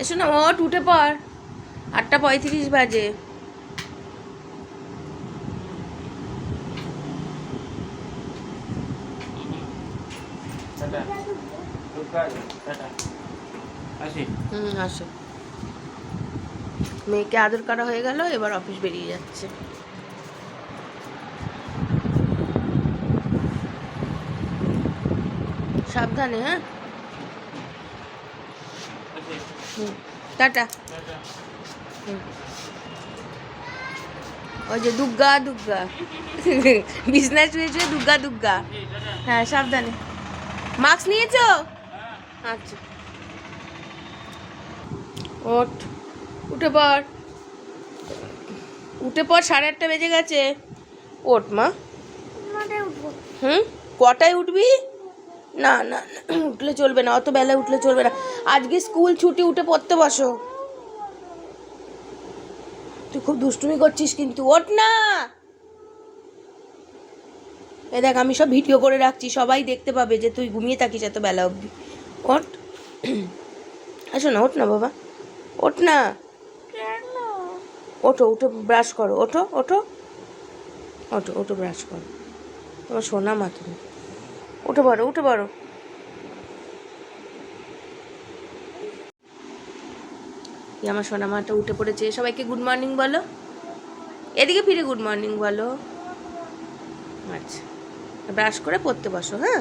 এসো না ওট উঠে পড়। আটটা পঁয়ত্রিশ বাজে। হুম, আসো। মেয়েকে আদর করা হয়ে গেল, এবার অফিস বেরিয়ে যাচ্ছে। সাবধানে হ্যাঁ? হুম টাটা। হুম। ওই যে দুর্গা দুর্গা বিজনেস হয়েছে দুর্গা দুর্গা আসি হ্যাঁ সাবধানে। মাস্ক নিয়েছো? আচ্ছা। ওঠ। উঠে পড়। উঠে পড় সাড়ে আটটা বেজে গেছে। ওঠ মা। হুম? কটায় উঠবি? না না না, উঠলে চলবে না। অত বেলায় উঠলে চলবে না। আজকে স্কুল ছুটি, উঠে পড়তে বসো। তুই খুব দুষ্টুমি করছিস কিন্তু, ওঠ না। এ দেখ, আমি সব ভিডিও করে রাখছি, সবাই দেখতে পাবে যে তুই ঘুমিয়ে থাকিস এত বেলা অবধি। ওঠ। আসো না, ওঠ না বাবা। ওঠ না। ওঠো, উঠো ব্রাশ করো। ওঠো ওঠো। ওঠো ওঠো ব্রাশ করো। তোমার সোনা মা তুমি। উঠে পড়ো উঠে পড়ো। এই আমার সোনা মাটা উঠে পড়েছে? সবাইকে গুড মর্নিং বলো। এদিকে ফিরে গুড মর্নিং বলো। আচ্ছা। ব্রাশ করে পড়তে বসো হ্যাঁ?